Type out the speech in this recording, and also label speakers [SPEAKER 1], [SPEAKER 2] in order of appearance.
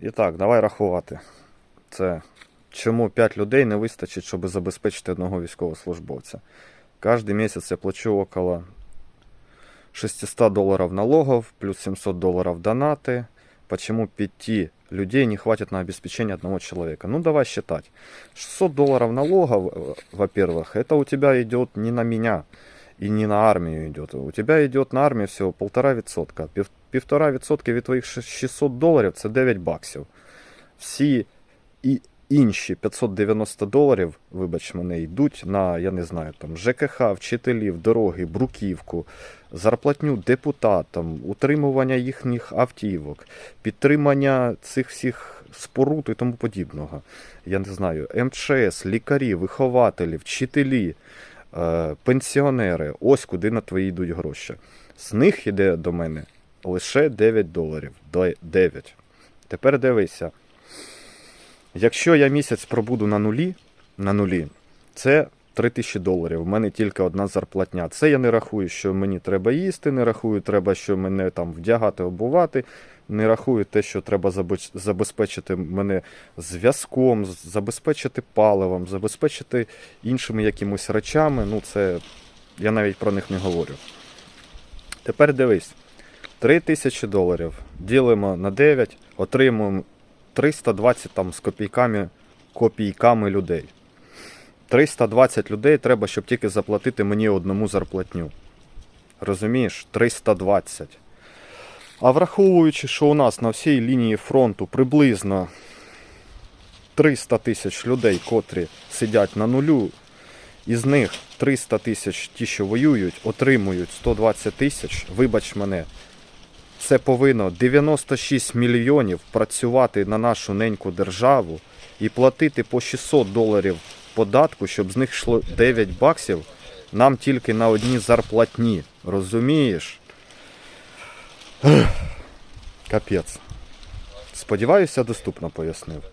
[SPEAKER 1] І так, давай рахувати. Це чому 5 людей не вистачить, щоб забезпечити одного військовослужбовця. Кожен місяць я плачу около 600 долларов налогов, плюс 700 долларов донаты. Почему 5 людей не хватит на обеспечение одного человека? Ну, давай считать. 600 долларов налогов, э, во-первых, это у тебя идет не на меня И не на армию идет. У тебя идет на армію всього полтора відсотка. Пів, півтора відсотки від твоїх 600 доларів це 9 баксів. Всі і інші 590 доларів, вибач мене, йдуть на, я не знаю, там ЖКХ, вчителів, дороги, бруківку, зарплатню депутатам, утримування їхніх автівок, підтримання цих всіх споруд і тому подібного. Я не знаю, МЧС, лікарі, вихователі, вчителі, пенсіонери. Ось куди на твої йдуть гроші. З них йде до мене лише 9 доларів. 9. Тепер дивися. Якщо я місяць пробуду на нулі, на нулі, це 3000 доларів. У мене тільки одна зарплатня. Це я не рахую, що мені треба їсти, не рахую, треба, що мене там вдягати, обувати. Не рахую те, що треба забезпечити мене зв'язком, забезпечити паливом, забезпечити іншими якимось речами. Ну, це я навіть про них не говорю. Тепер дивись: 3000 доларів ділимо на 9, отримуємо 320 там з копійками, копійками людей. 320 людей треба, щоб тільки заплатити мені одному зарплатню. Розумієш? 320. А враховуючи, що у нас на всій лінії фронту приблизно 300 тисяч людей, котрі сидять на нулю, із них 300 тисяч ті, що воюють, отримують 120 тисяч, вибач мене, це повинно 96 мільйонів працювати на нашу неньку державу і платити по 600 доларів податку, щоб з них йшло 9 баксів нам тільки на одні зарплатні. Розумієш? Капець. Сподіваюся, доступно пояснив.